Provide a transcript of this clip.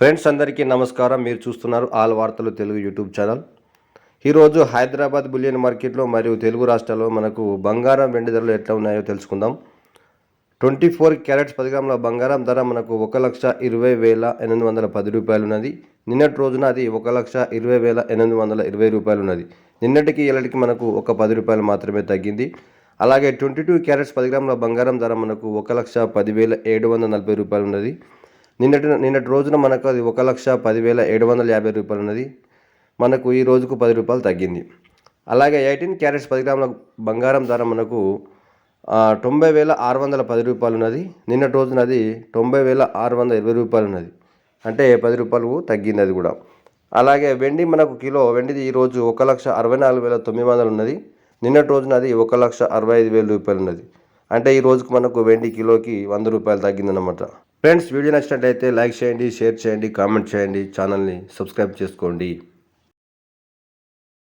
Friends అందరికీ నమస్కారం. మీరు చూస్తున్నారు ఆల్ వార్తలు తెలుగు యూట్యూబ్ ఛానల్. ఈరోజు హైదరాబాద్ బులియన్ మార్కెట్లో మరియు తెలుగు రాష్ట్రాల్లో మనకు బంగారం వెండి ధరలు ఎట్లా ఉన్నాయో తెలుసుకుందాం. ట్వంటీ ఫోర్ క్యారెట్స్ పది గ్రాముల బంగారం ధర మనకు ఒక లక్ష ఇరవై వేల ఎనిమిది వందల పది రూపాయలు ఉన్నది. నిన్నటి రోజున అది ఒక లక్ష ఇరవై వేల ఎనిమిది వందల ఇరవై రూపాయలు ఉన్నది. నిన్నటికి ఇలాంటికి మనకు ఒక పది రూపాయలు మాత్రమే తగ్గింది. అలాగే ట్వంటీ టూ క్యారెట్స్ పది గ్రాముల బంగారం ధర మనకు ఒక లక్ష పదివేల ఏడు వందల నలభై రూపాయలు ఉన్నది. నిన్నటి నిన్నటి రోజున మనకు అది ఒక లక్ష పదివేల ఏడు వందల యాభై రూపాయలు ఉన్నది. మనకు ఈ రోజుకు పది రూపాయలు తగ్గింది. అలాగే ఎయిటీన్ క్యారెట్స్ పది గ్రాముల బంగారం ధర మనకు తొంభై వేల ఆరు వందల పది రూపాయలు ఉన్నది. నిన్నటి రోజున అది తొంభై వేల ఆరు వందల ఇరవై రూపాయలు ఉన్నది. అంటే పది రూపాయలు తగ్గింది అది కూడా. అలాగే వెండి మనకు కిలో వెండిది ఈరోజు ఒక లక్ష అరవై నాలుగు వేల తొమ్మిది వందలు ఉన్నది. నిన్నటి రోజున అది ఒక లక్ష అరవై ఐదు వేల రూపాయలు ఉన్నది. అంటే ఈ రోజుకు మనకు వెండి కిలోకి వంద రూపాయలు తగ్గిందన్నమాట. ఫ్రెండ్స్ వీడియో నచ్చినట్లయితే లైక్ చేయండి షేర్ చేయండి కామెంట్ చేయండి ఛానల్ని సబ్స్క్రైబ్ చేసుకోండి.